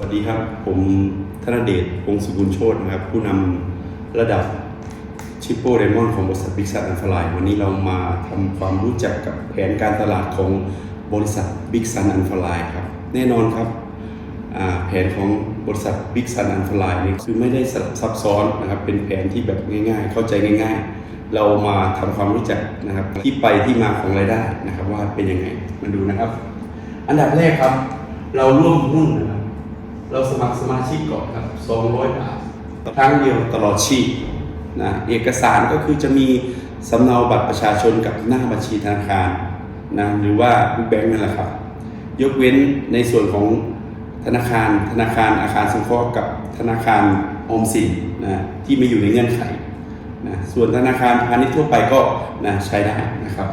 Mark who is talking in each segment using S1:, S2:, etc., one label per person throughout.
S1: วัสดีครับ ผมธนเดชพงศ์สุกุลโชตนะครับ ผู้นำระดับชิปโปไดมอนของบริษัทบิ๊กซันอันฟลายวันนี้เรามาทำความรู้จักกับแผนการตลาดของบริษัทบิ๊กซันอันฟลายครับ แน่นอนครับแผนของบริษัทบิ๊กซันอันฟลายนี่คือไม่ได้ซับซ้อนนะครับ เป็นแผนที่แบบง่าย ๆ เข้าใจง่าย ๆ เรามาทำความรู้จักนะครับที่ไปที่มาของรายได้นะครับ ว่าเป็นยังไงมาดูนะครับ อันดับแรกครับ เราร่วมหุ้นนะครับ เราสมัครสมาชิกก่อนครับ 200 บาทครั้งเดียวตลอดชีพนะเอกสารก็คือจะมีสำเนาบัตรประชาชนกับหน้าบัญชีธนาคารนะหรือว่าลูกแบงค์นั่นแหละครับ ยกเว้นในส่วนของธนาคารธนาคารอาคารสงเคราะห์กับธนาคารออมสินนะที่ไม่อยู่ในเงื่อนไขนะส่วนธนาคารพาณิชย์ทั่วไปก็นะใช้ได้นะครับ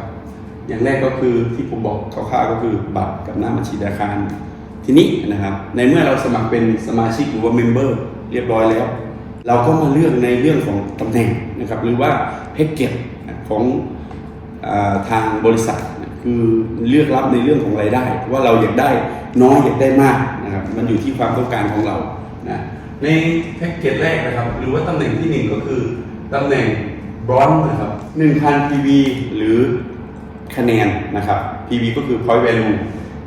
S1: อย่างแรกก็คือที่ผมบอกคร่าวๆก็คือบัตรกับหน้าบัญชีธนาคาร ทีนี้นะครับในเมื่อเราสมัครเป็นสมาชิกหรือว่าเมมเบอร์เรียบร้อยแล้ว เราก็มาเลือกในเรื่องของตำแหน่งนะครับหรือว่าแพ็กเกจของอาทางบริษัทนะคือเลือกรับในเรื่องของรายได้ ว่าเราอยากได้น้อยอยากได้มากนะครับมันอยู่ที่ความต้องการของเรานะในแพ็กเกจแรกนะครับหรือว่าตำแหน่งที่หนึ่งก็คือตำแหน่งบรอนซ์นะครับ1,000 PV หรือคะแนนนะครับ PV ก็คือ point value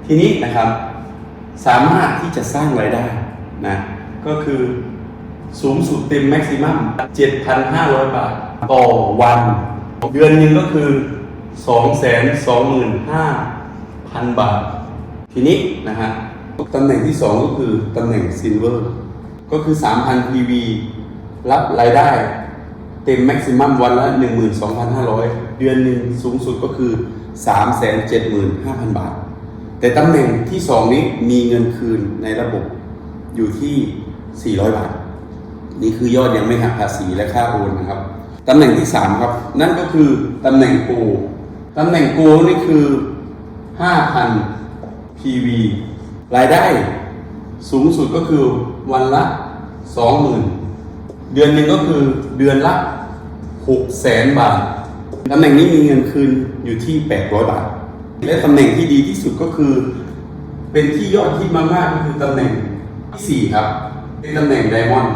S1: ทีนี้นะครับ สามารถที่จะสร้างรายได้นะก็คือสูงสุดเต็มแม็กซิมัม 7,500 บาท ต่อวัน เดือนหนึงก็คือ 225,000 บาท ทีนี้นะฮะตำแหน่งที่ 2 ก็คือตำแหน่งซิลเวอร์ก็คือ 3,000 PV รับรายได้ เต็มแม็กซิมัมวันละ 12,500 เดือนหนึ่งสูงสุดก็คือ 375,000 บาท แต่ตำแหน่งที่ 2 นี้มีเงินคืนในระบบอยู่ที่ 400 บาท นี่คือยอดยังไม่หักภาษีและค่าโอนนะครับตำแหน่งที่ 3 ครับ นั่นก็คือตำแหน่งโกตำแหน่งโกนี่คือ 5,000 PV รายได้สูงสุดก็คือวันละ 20,000 เดือนหนึ่งก็คือเดือนละ6แสนบาทตำแหน่งนี้มีเงินคืนอยู่ที่ 800 บาท และตำแหน่งที่ดีที่สุดก็คือ เป็นที่ยอดฮิตมากๆก็คือตำแหน่งที่สี่ครับ เป็นตำแหน่งไดมอนด์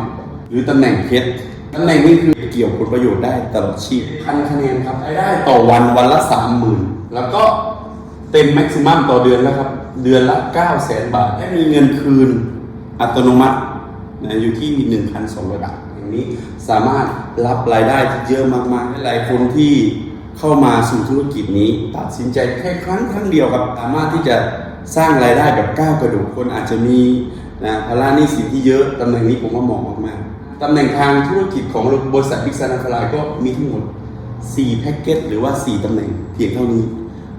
S1: หรือตำแหน่งเพชรตำแหน่งนี้คือเกี่ยวผลประโยชน์ได้ตลอดชีพพันคะแนนครับรายได้ต่อวันวันละสามหมื่นแล้วก็เต็มแม็กซิมัมต่อเดือนแล้วครับ เดือนละ9 0 0 0 0 0บาทและมีเงินคืนอัตโนมัตินะอยู่ที่ 1,200บาทอย่างนี้สามารถรับรายได้ที่เยอะมากๆหลายคนที่ เข้ามาสู่ธุรกิจนี้ตัดสินใจแค่ครั้งครั้งเดียวครับสามารถที่จะสร้างรายได้แบบก้าวกระโดดคนอาจจะมีนะภาระหนี้สินที่เยอะตำแหน่งนี้ผมว่าเหมาะมากๆตำแหน่งทางธุรกิจของบริษัทบิ๊กซันอัฟลายก็มีทั้งหมด 4 แพ็กเกจหรือว่า 4ตำแหน่งเพียงเท่านี้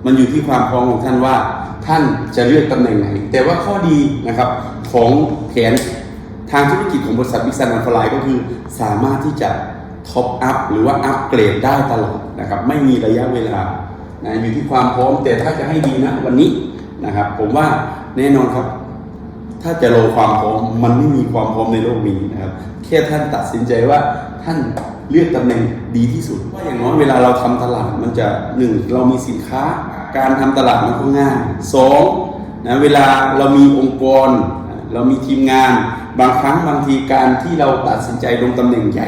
S1: มันอยู่ที่ความพร้อมของท่านว่าท่านจะเลือกตำแหน่งไหน แต่ว่าข้อดีนะครับของแผนทางธุรกิจของบริษัทบิ๊กซันอัฟลายก็คือสามารถที่จะ ท็อปอัพหรือว่าอัปเกรดได้ตลอดนะครับ ไม่มีระยะเวลานะอยู่ที่ความพร้อมแต่ถ้าจะให้ดีนะวันนี้นะครับ ผมว่าแน่นอนครับ ถ้าจะรอความพร้อมมันไม่มีความพร้อมในโลกนี้นะครับแค่ท่านตัดสินใจว่าท่านเลือกตำแหน่งดีที่สุดว่าอย่างน้อยเวลาเราทำตลาดมันจะหนึ่งเรามีสินค้า การทำตลาดมันก็ง่ายสองนะเวลาเรามีองค์กร เรามีทีมงาน บางครั้งบางทีการที่เราตัดสินใจลงตำแหน่งใหญ่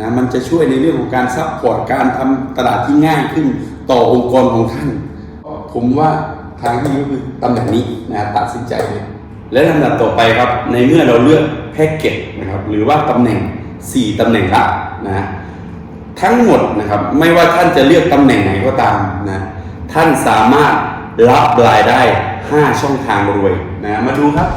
S1: นะมันจะช่วยในเรื่องของการซัพพอร์ตการทำตลาดที่ง่ายขึ้นต่อองค์กรของท่าน ผมว่าทางที่ดีก็คือตำแหน่งนี้นะตัดสินใจเลยและลำดับต่อไปครับในเมื่อเราเลือกแพ็กเกจนะครับหรือว่าตำแหน่ง 4ตำแหน่งละนะทั้งหมดนะครับไม่ว่าท่านจะเลือกตำแหน่งไหนก็ตามนะท่านสามารถรับรายได้ 5 ช่องทางรวยนะมาดูครับ